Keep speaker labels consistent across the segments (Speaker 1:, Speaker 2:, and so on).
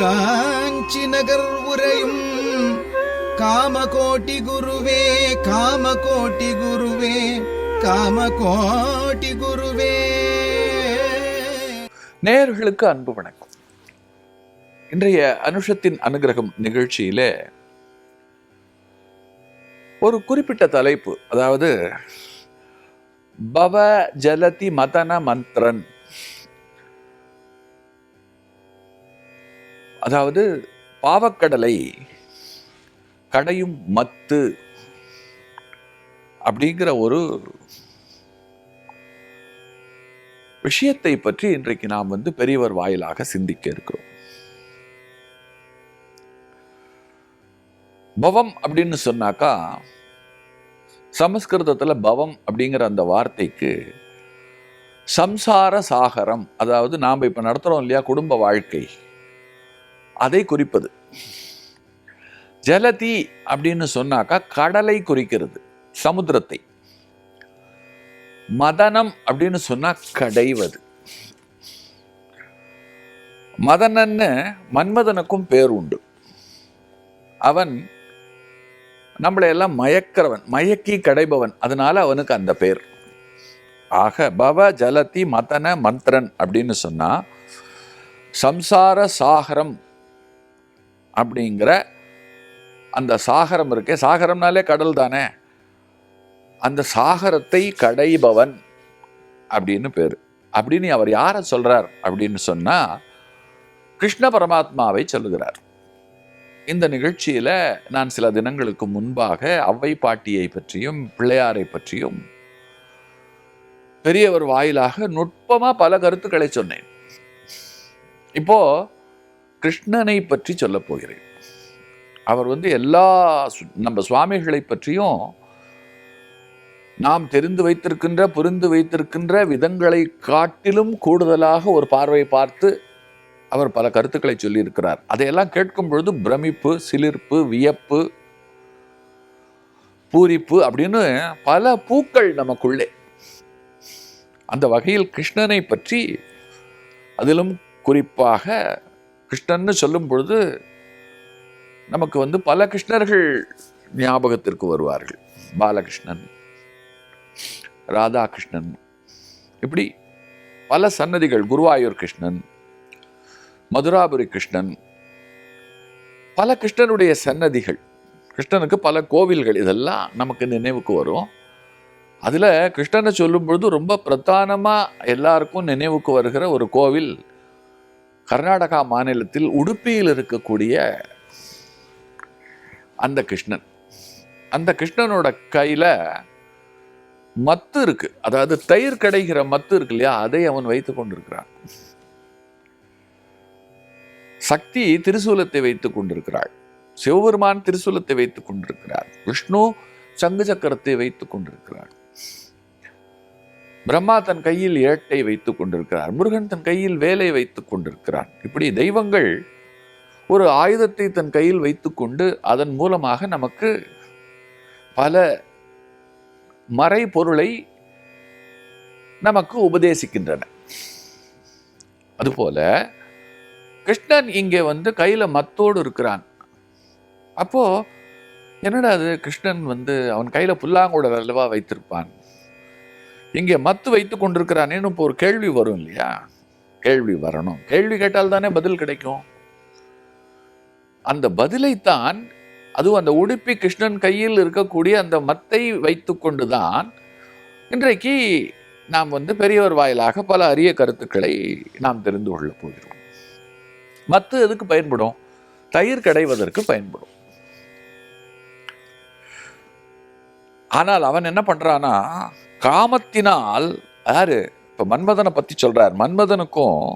Speaker 1: காஞ்சி நகர் உரையும் காமகோட்டி குருவே காமகோட்டி குருவே காமகோட்டி குருவே.
Speaker 2: நேயர்களுக்கு அன்பு வணக்கம். இன்றைய அனுஷத்தின் அனுகிரகம் நிகழ்ச்சியில ஒரு குறிப்பிட்ட தலைப்பு அதாவது பவ ஜலதி மதன மந்திரன். அதாவது பாவக்கடலை கடையும் மத்து அப்படிங்கிற ஒரு விஷயத்தை பற்றி இன்றைக்கு நாம் வந்து பெரியவர் வாயிலாக சிந்திக்க இருக்கிறோம். பவம் அப்படின்னு சொன்னாக்கா சமஸ்கிருதத்தில் பவம் அப்படிங்கிற அந்த வார்த்தைக்கு சம்சார சாகரம் அதாவது நாம் இப்போ நடத்துறோம் இல்லையா குடும்ப வாழ்க்கை. அதை குறிப்பது. ஜலதி அப்படின்னு சொன்னாக்கா கடலை குறிக்கிறது சமுத்திரத்தை. மதனம் அப்படின்னு சொன்னா கடைவது. மதனன்னு மன்மதனுக்கும் பேர் உண்டு. அவன் நம்மளை எல்லாம் மயக்கிறவன் மயக்கி கடைபவன் அதனால அவனுக்கு அந்த பேர். ஆக பவ ஜலதி மதன மந்திரன் அப்படின்னு சொன்னா சம்சார சாகரம் அப்படிங்கிற அந்த சாகரம் இருக்கே. சாகரம்னாலே கடல் தானே. அந்த சாகரத்தை கடைபவன் அப்படின்னு பேர். அப்படின்னு அவர் யாரை சொல்றார் அப்படின்னு சொன்னா கிருஷ்ண பரமாத்மாவை சொல்லுகிறார். இந்த நிகழ்ச்சியில நான் சில தினங்களுக்கு முன்பாக அவ்வை பாட்டியை பற்றியும் பிள்ளையாரை பற்றியும் பெரியவர் வாயிலாக நுட்பமா பல கருத்துக்களை சொன்னேன். இப்போ கிருஷ்ணனை பற்றி சொல்லப் போகிறேன். அவர் வந்து எல்லா நம்ம சுவாமிகளை பற்றியும் நாம் தெரிந்து வைத்திருக்கின்ற புரிந்து வைத்திருக்கின்ற விதங்களை காட்டிலும் கூடுதலாக ஒரு பார்வை பார்த்து அவர் பல கருத்துக்களை சொல்லியிருக்கிறார். அதையெல்லாம் கேட்கும் பொழுது பிரமிப்பு சிலிர்ப்பு வியப்பு பூரிப்பு அப்படின்னு பல பூக்கள் நமக்குள்ளே. அந்த வகையில் கிருஷ்ணனை பற்றி அதிலும் குறிப்பாக கிருஷ்ணன்னு சொல்லும் பொழுது நமக்கு வந்து பல கிருஷ்ணர்கள் ஞாபகத்திற்கு வருவார்கள். பாலகிருஷ்ணன் ராதாகிருஷ்ணன் இப்படி பல சன்னதிகள் குருவாயூர் கிருஷ்ணன் மதுராபுரி கிருஷ்ணன் பல கிருஷ்ணனுடைய சன்னதிகள் கிருஷ்ணனுக்கு பல கோவில்கள் இதெல்லாம் நமக்கு நினைவுக்கு வரும். அதில் கிருஷ்ணனை சொல்லும் பொழுது ரொம்ப பிரதானமாக எல்லாருக்கும் நினைவுக்கு வருகிற ஒரு கோவில் கர்நாடகா மாநிலத்தில் உடுப்பியில் இருக்கக்கூடிய அந்த கிருஷ்ணன் அந்த கிருஷ்ணனோட கையில மத்து இருக்கு. அதாவது தயிர் கடைகிற மத்து இருக்கு இல்லையா? அதை அவன் வைத்துக் கொண்டிருக்கிறான். சக்தி திரிசூலத்தை வைத்துக் கொண்டிருக்கிறாள். சிவபெருமான் திரிசூலத்தை வைத்துக் கொண்டிருக்கிறார். விஷ்ணு சங்கு சக்கரத்தை வைத்துக் கொண்டிருக்கிறார். பிரம்மா தன் கையில் ஏட்டை வைத்துக் கொண்டிருக்கிறார். முருகன் தன் கையில் வேலை வைத்துக் கொண்டிருக்கிறான். இப்படி தெய்வங்கள் ஒரு ஆயுதத்தை தன் கையில் வைத்துக்கொண்டு அதன் மூலமாக நமக்கு பல மறை பொருளை நமக்கு உபதேசிக்கின்றன. அதுபோல கிருஷ்ணன் இங்கே வந்து கையில் மத்தோடு இருக்கிறான். அப்போ என்னடா அது? கிருஷ்ணன் வந்து அவன் கையில் புல்லாங்குழல் அல்லவா வைத்திருப்பான். இங்கே மத்து வைத்து கொண்டிருக்கிறானேன்னு இப்போ ஒரு கேள்வி வரும் இல்லையா? கேள்வி வரணும். கேள்வி கேட்டால் தானே பதில் கிடைக்கும். அந்த பதிலைத்தான் அதுவும் அந்த உடுப்பி கிருஷ்ணன் கையில் இருக்கக்கூடிய அந்த மத்தை வைத்துக்கொண்டுதான் இன்றைக்கு நாம் வந்து பெரியவர் வாயிலாக பல அரிய கருத்துக்களை நாம் தெரிந்து கொள்ளப் போகிறோம். மத்து எதுக்கு பயன்படும்? தயிர் கடைவதற்கு பயன்படும். ஆனால் அவன் என்ன பண்ணுறான்னா காமத்தினால் யாரு? இப்ப மன்மதனை பத்தி சொல்றார். மன்மதனுக்கும்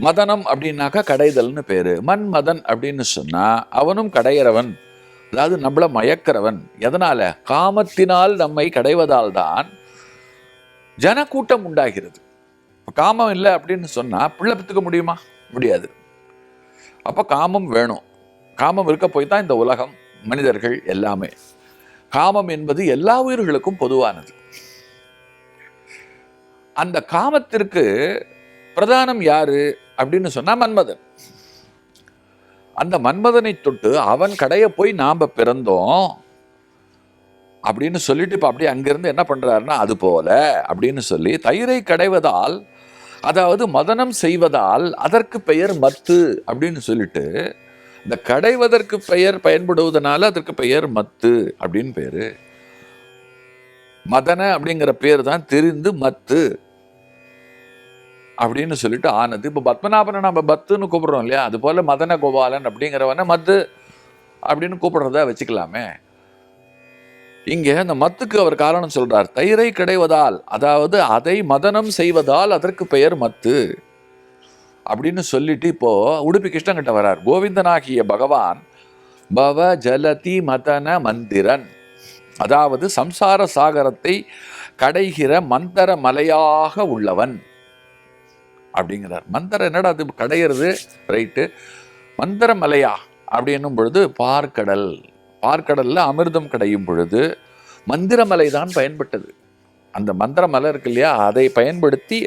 Speaker 2: மதனம் அப்படின்னாக்கா கடைதல்னு பேரு. மன்மதன் அப்படின்னு சொன்னா அவனும் கடையிறவன். அதாவது நம்மள மயக்கிறவன். எதனால? காமத்தினால் நம்மை கடைவதால் தான் ஜனக்கூட்டம் உண்டாகிறது. இப்போ காமம் இல்லை அப்படின்னு சொன்னா பிள்ளை பெற்றுக்க முடியுமா? முடியாது. அப்ப காமம் வேணும். காமம் இருக்க போய் தான் இந்த உலகம் மனிதர்கள் எல்லாமே. காமம் என்பது எல்லா உயிர்களுக்கும் பொதுவானது. அந்த காமத்திற்கு பிரதானம் யாரு அப்படின்னு சொன்னா மன்மதன். அந்த மன்மதனை தொட்டு அவன் கடையை போய் நாம் பிறந்தோம் அப்படின்னு சொல்லிட்டு இப்போ அப்படியே அங்கேருந்து என்ன பண்ணுறாருன்னா அது போல அப்படின்னு சொல்லி தயிரை கடைவதால் அதாவது மதனம் செய்வதால் அதற்கு பெயர் மத்து அப்படின்னு சொல்லிட்டு இந்த கடைவதற்கு பெயர் பயன்படுவதனால அதற்கு பெயர் மத்து அப்படின்னு பேர். மதன அப்படிங்கிற பேர் தான் தெரிந்து மத்து. அப்படின்னு சொல்லிட்டு ஆனது இப்போ பத்மநாபனை நம்ம பத்துன்னு கூப்பிடுறோம் இல்லையா? அது போல் மதன கோபாலன் அப்படிங்கிறவனை மத்து அப்படின்னு கூப்பிடுறதா வச்சுக்கலாமே. இங்கே அந்த மத்துக்கு அவர் காரணம் சொல்கிறார் தயிரை கிடைவதால் அதாவது அதை மதனம் செய்வதால் அதற்கு பெயர் மத்து. அப்படின்னு சொல்லிட்டு இப்போது உடுப்பி கிருஷ்ணங்கிட்ட வரார் கோவிந்தனாகிய பகவான் பவ ஜலதி மதன மந்திரன். அதாவது சம்சார சாகரத்தை கடைகிற மந்தர மலையாக உள்ளவன். அப்படிங்கிறார். மந்திரம் என்னடா அது கடையிறது? ரைட்டு. மந்திர மலையா? அப்படின்னும் பொழுது பார்க்கடல். பார்க்கடலில் அமிர்தம் கடையும் பொழுது மந்திரமலை தான் பயன்பட்டது. அந்த மந்திரமலை இருக்கு இல்லையா? அதை பயன்படுத்தி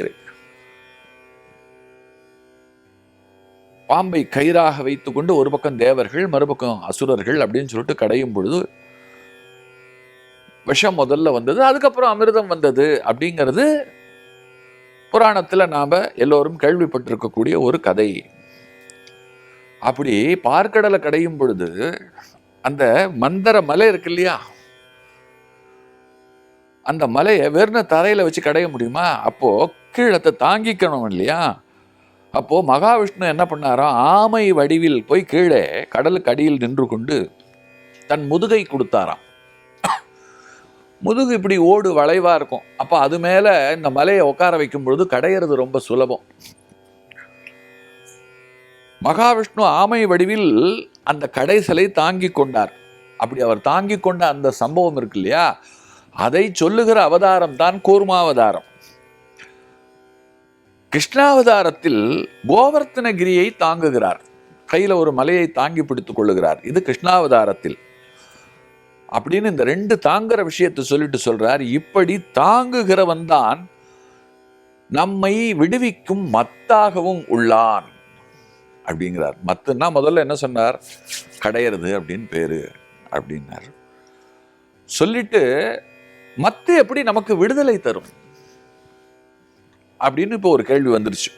Speaker 2: பாம்பை கயிறாக வைத்துக்கொண்டு ஒரு பக்கம் தேவர்கள் மறுபக்கம் அசுரர்கள் அப்படின்னு சொல்லிட்டு கடையும் பொழுது விஷம் முதல்ல வந்தது அதுக்கப்புறம் அமிர்தம் வந்தது அப்படிங்கிறது புராணத்தில் நாம் எல்லோரும் கேள்விப்பட்டிருக்கக்கூடிய ஒரு கதை. அப்படி பார்க்கடலை கடையும் பொழுது அந்த மந்தர மலை இருக்கு இல்லையா? அந்த மலையை வெறும் தரையில் வச்சு கடைய முடியுமா? அப்போது கீழத்தை தாங்கிக்கணும் இல்லையா? அப்போது மகாவிஷ்ணு என்ன பண்ணாராம் ஆமை வடிவில் போய் கீழே கடலுக்கு அடியில் நின்று கொண்டு தன் முதுகை கொடுத்தாராம். முதுகு இப்படி ஓடு வளைவாக இருக்கும். அப்போ அது மேலே இந்த மலையை உட்கார வைக்கும் பொழுது கடையிறது ரொம்ப சுலபம். மகாவிஷ்ணு ஆமை வடிவில் அந்த கடைசலை தாங்கி கொண்டார். அப்படி அவர் தாங்கி கொண்ட அந்த சம்பவம் இருக்கு இல்லையா? அதை சொல்லுகிற அவதாரம் தான் கூர்மாவதாரம். கிருஷ்ணாவதாரத்தில் கோவர்த்தனகிரியை தாங்குகிறார். கையில் ஒரு மலையை தாங்கி பிடித்துக் கொள்ளுகிறார். இது கிருஷ்ணாவதாரத்தில். அப்படின்னு இந்த ரெண்டு தாங்குகிற விஷயத்தை சொல்லிட்டு சொல்றார். இப்படி தாங்குகிறவன் தான் நம்மை விடுவிக்கும் மத்தாகவும் உள்ளான் அப்படிங்கிறார். மத்துன்னா முதல்ல என்ன சொன்னார்? கடையிறது அப்படின்னு பேரு அப்படின்னார். சொல்லிட்டு மத்து எப்படி நமக்கு விடுதலை தரும்? அப்படின்னு இப்போ ஒரு கேள்வி வந்துருச்சு.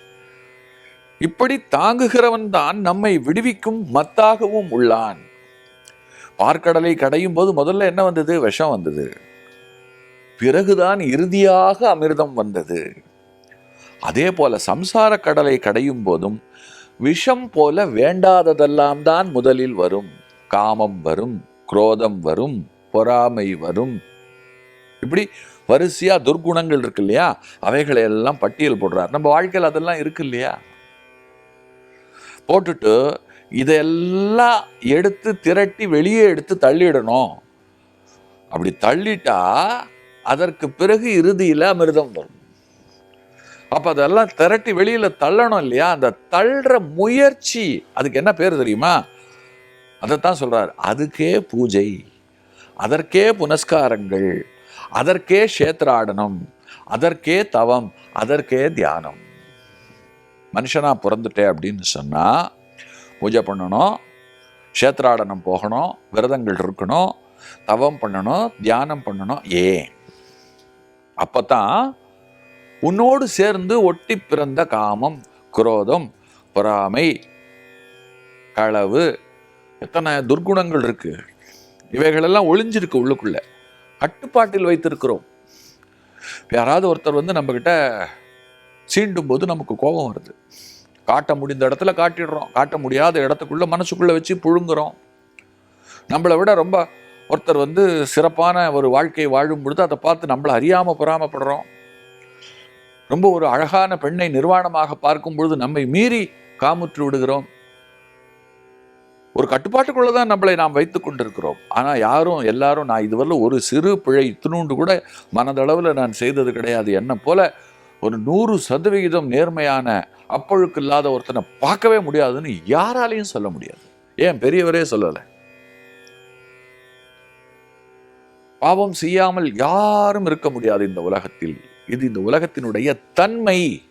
Speaker 2: இப்படி தாங்குகிறவன் தான் நம்மை விடுவிக்கும் மத்தாகவும் உள்ளான். பார்க்கடலை கடையும் போது முதல்ல என்ன வந்தது? விஷம் வந்தது. பிறகுதான் இறுதியாக அமிர்தம் வந்தது. அதே போல சம்சார கடலை கடையும் போதும் விஷம் போல வேண்டாததெல்லாம் தான் முதலில் வரும். காமம் வரும் குரோதம் வரும் பொறாமை வரும். இப்படி வரிசையா துர்குணங்கள் இருக்கு இல்லையா? அவைகளை எல்லாம் பட்டியல் போடுறார். நம்ம வாழ்க்கையில் அதெல்லாம் இருக்கு இல்லையா? போட்டுட்டு இதெல்லாம் எடுத்து திரட்டி வெளியே எடுத்து தள்ளிடணும். அப்படி தள்ளிட்டா அதற்கு பிறகு இறுதியில் அமிர்தம் வரும். அப்போ அதெல்லாம் திரட்டி வெளியில் தள்ளணும் இல்லையா? அந்த தள்ளுற முயற்சி அதுக்கு என்ன பேர் தெரியுமா? அதைத்தான் சொல்கிறார் அதுக்கே பூஜை அதற்கே புனஸ்காரங்கள் அதற்கே கஷேத்ராடனம் அதற்கே தவம் அதற்கே தியானம். மனுஷனாக பிறந்துட்டேன் அப்படின்னு சொன்னால் பூஜை பண்ணணும் க்ஷேத்ராடனம் போகணும் விரதங்கள் இருக்கணும் தவம் பண்ணணும் தியானம் பண்ணணும் ஏன்? அப்பதான் உன்னோடு சேர்ந்து ஒட்டி பிறந்த காமம் குரோதம் பொறாமை களவு எத்தனை துர்க்குணங்கள் இருக்கு. இவைகளெல்லாம் ஒளிஞ்சிருக்கு உள்ளுக்குள்ள. கட்டுப்பாட்டில் வைத்திருக்கிறோம். யாராவது ஒருத்தர் வந்து நம்மக்கிட்ட சீண்டும் போது நமக்கு கோபம் வருது. காட்ட முடிந்த இடத்துல காட்டிடுறோம். காட்ட முடியாத இடத்துக்குள்ளே மனசுக்குள்ளே வச்சு புழுங்குறோம். நம்மளை விட ரொம்ப ஒருத்தர் வந்து சிறப்பான ஒரு வாழ்க்கை வாழும் பொழுது அதை பார்த்து நம்மளை அறியாமல் பொறாமப்படுறோம். ரொம்ப ஒரு அழகான பெண்ணை நிர்வாணமாக பார்க்கும் பொழுது நம்மை மீறி காமுற்று விடுகிறோம். ஒரு கட்டுப்பாட்டுக்குள்ளே தான் நம்மளை நாம் வைத்து கொண்டிருக்கிறோம். ஆனால் யாரும் எல்லாரும் நான் இதுவரை ஒரு சிறு பிழை இத்தினூண்டு கூட மனதளவில் நான் செய்தது கிடையாது. என்ன போல ஒரு நூறு சதவிகிதம் நேர்மையான அப்பழுக்கு இல்லாத ஒருத்தனை பார்க்கவே முடியாதுன்னு யாராலையும் சொல்ல முடியாது. ஏன் பெரியவரே சொல்லலை. பாவம் செய்யாமல் யாரும் இருக்க முடியாது இந்த உலகத்தில். இது இந்த உலகத்தினுடைய தன்மை.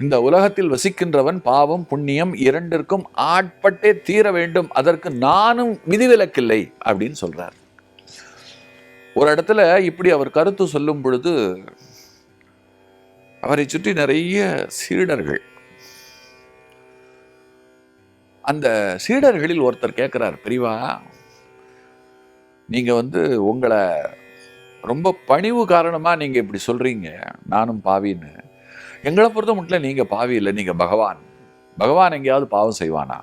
Speaker 2: இந்த உலகத்தில் வசிக்கின்றவன் பாவம் புண்ணியம் இரண்டிற்கும் ஆட்பட்டே தீர வேண்டும். அதற்கு நானும் விதிவிலக்கில்லை அப்படின்னு சொல்றார். ஒரு இடத்துல இப்படி அவர் கருத்து சொல்லும் பொழுது அவரை சுற்றி நிறைய சீடர்கள். அந்த சீடர்களில் ஒருத்தர் கேட்குறார் பிரிவா நீங்கள் வந்து உங்களை ரொம்ப பணிவு காரணமாக நீங்கள் இப்படி சொல்கிறீங்க நானும் பாவின்னு. எங்களை பொறுத்த மட்டும் நீங்கள் பாவி இல்லை நீங்கள் பகவான். பகவான் எங்கேயாவது பாவம் செய்வானா?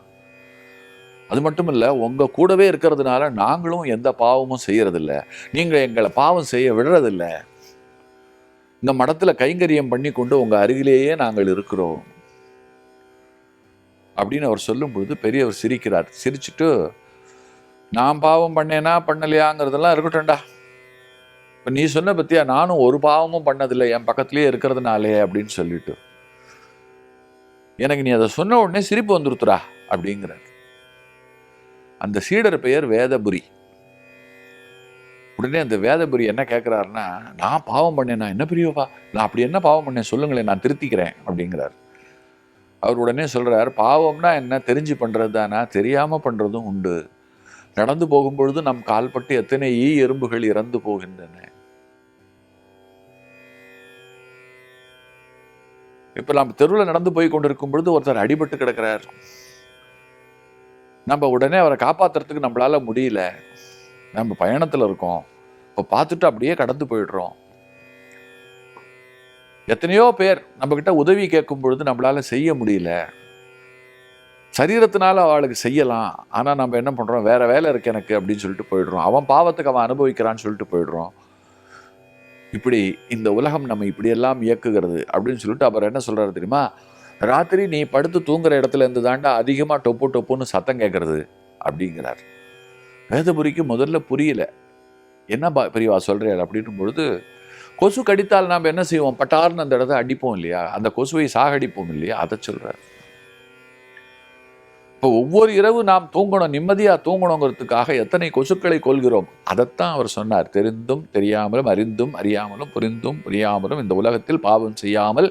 Speaker 2: அது மட்டும் இல்லை உங்கள் கூடவே இருக்கிறதுனால நாங்களும் எந்த பாவமும் செய்கிறதில்ல நீங்கள் எங்களை பாவம் செய்ய விடுறதில்ல. இந்த மடத்தில் கைங்கரியம் பண்ணி கொண்டு உங்கள் அருகிலேயே நாங்கள் இருக்கிறோம். அப்படின்னு அவர் சொல்லும் பொழுது பெரியவர் சிரிக்கிறார். சிரிச்சுட்டு நான் பாவம் பண்ணேனா பண்ணலையாங்கிறதெல்லாம் இருக்கட்டும்டா. இப்போ நீ சொன்ன பற்றியா நானும் ஒரு பாவமும் பண்ணதில்லை என் பக்கத்துலேயே இருக்கிறதுனாலே அப்படின்னு சொல்லிட்டு. எனக்கு நீ அதை சொன்ன உடனே சிரிப்பு வந்துருத்துடா அப்படிங்கிறார். அந்த சீடர் பெயர் வேதபுரி. உடனே அந்த வேதபுரி என்ன கேட்குறாருன்னா நான் பாவம் பண்ணேனா? என்ன பெரியவா நான் அப்படி என்ன பாவம் பண்ணேன்? சொல்லுங்களேன் நான் திருத்திக்கிறேன் அப்படிங்கிறார். அவர் உடனே சொல்கிறார் பாவம்னா என்ன? தெரிஞ்சு பண்ணுறது தானா தெரியாம பண்றதும் உண்டு. நடந்து போகும்பொழுது நம் கால்பட்டு எத்தனை ஈ எறும்புகள் இறந்து போகின்றன? இப்ப நம்ம தெருவில் நடந்து போய் கொண்டிருக்கும் பொழுது ஒருத்தர் அடிபட்டு கிடக்கிறார். நம்ம உடனே அவரை காப்பாத்துறதுக்கு நம்மளால முடியல. நம்ம பயணத்தில் இருக்கோம். இப்போ பார்த்துட்டு அப்படியே கடந்து போயிடுறோம். எத்தனையோ பேர் நம்ம உதவி கேட்கும் பொழுது நம்மளால செய்ய முடியல. சரீரத்தினால அவளுக்கு செய்யலாம். ஆனால் நம்ம என்ன பண்ணுறோம் வேற வேலை இருக்கு எனக்கு அப்படின்னு சொல்லிட்டு போயிடுறோம். அவன் பாவத்துக்கு அவன் அனுபவிக்கிறான்னு சொல்லிட்டு போயிடுறோம். இப்படி இந்த உலகம் நம்ம இப்படியெல்லாம் இயக்குகிறது அப்படின்னு சொல்லிட்டு அவர் என்ன சொல்கிறார் தெரியுமா? ராத்திரி நீ படுத்து தூங்குற இடத்துல இருந்து தாண்டா அதிகமாக டொப்பு டொப்புன்னு சத்தம் கேட்குறது அப்படிங்கிறார். வேதபுரிக்கு முதல்ல புரியல. என்ன பெரியவா சொல்கிறார் அப்படின்னும் பொழுது கொசு கடித்தால் நாம் என்ன செய்வோம்? பட்டார்னு அந்த இடத்த அடிப்போம் இல்லையா? அந்த கொசுவை சாகடிப்போம் இல்லையா? அதை சொல்கிறார் இப்போ ஒவ்வொரு இரவு நாம் தூங்கணும் நிம்மதியா தூங்கணுங்கிறதுக்காக எத்தனை கொசுக்களை கொள்கிறோம் அதைத்தான் அவர் சொன்னார். தெரிந்தும் தெரியாமலும் அறிந்தும் அறியாமலும் புரிந்தும் புரியாமலும் இந்த உலகத்தில் பாவம் செய்யாமல்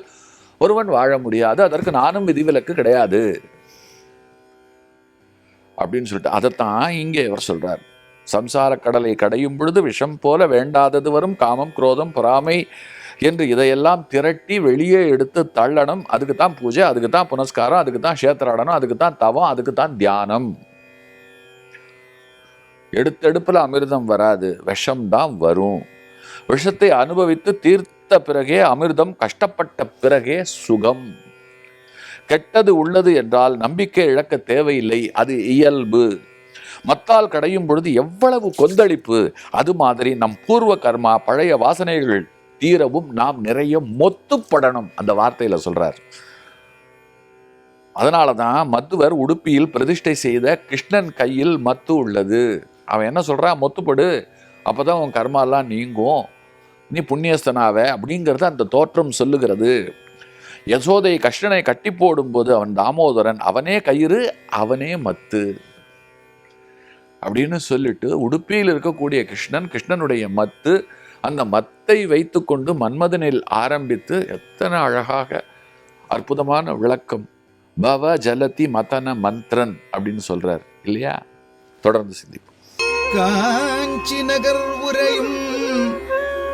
Speaker 2: ஒருவன் வாழ முடியாது. அதற்கு நானும் விதிவிலக்கு கிடையாது. அப்படின்னு சொல்லிட்டு அதைத்தான் இங்கே அவர் சொல்கிறார் சம்சார கடலை கடையும் பொழுது விஷம் போல வேண்டாதது வரும் காமம் குரோதம் பொறாமை என்று இதையெல்லாம் திரட்டி வெளியே எடுத்து தள்ளணும். அதுக்கு தான் பூஜை அதுக்கு தான் புனஸ்காரம் அதுக்கு தான் கஷேத்திராடனம் அதுக்கு தான் தவம் அதுக்கு தான் தியானம். எடுத்தெடுப்பில் அமிர்தம் வராது விஷம் தான் வரும். விஷத்தை அனுபவித்து தீர்த்த பிறகே அமிர்தம் கஷ்டப்பட்ட பிறகே சுகம். கெட்டது உள்ளது என்றால் நம்பிக்கை இழக்க தேவையில்லை. அது இயல்பு. மத்தால் கடையும் பொழுது எவ்வளவு கொந்தளிப்பு. அது மாதிரி நம் பூர்வ கர்மா பழைய வாசனைகள் தீரவும் நாம் நிறைய மொத்துப்படணும் அந்த வார்த்தையில சொல்றார். அதனால தான் மத்துவர் உடுப்பியில் பிரதிஷ்டை செய்த கிருஷ்ணன் கையில் மத்து உள்ளது. அவன் என்ன சொல்கிறான் மொத்துப்படு. அப்போதான் உன் கர்மாலாம் நீங்கும். நீ புண்ணியஸ்தனாவ? அப்படிங்கிறது அந்த தோற்றம் சொல்லுகிறது. யசோதை கிருஷ்ணனை கட்டி போடும்போது அவன் தாமோதரன் அவனே கயிறு அவனே மத்து. அப்படின்னு சொல்லிட்டு உடுப்பியில் இருக்கக்கூடிய கிருஷ்ணன் கிருஷ்ணனுடைய மத்து அந்த மத்தை வைத்துக்கொண்டு மன்மதனில் ஆரம்பித்து எத்தனை அழகாக அற்புதமான விளக்கம். பவ ஜலதி மதன மந்திரன் அப்படின்னு சொல்றார் இல்லையா? தொடர்ந்து சிந்திப்போம்.
Speaker 1: காஞ்சி நகர் உரையும்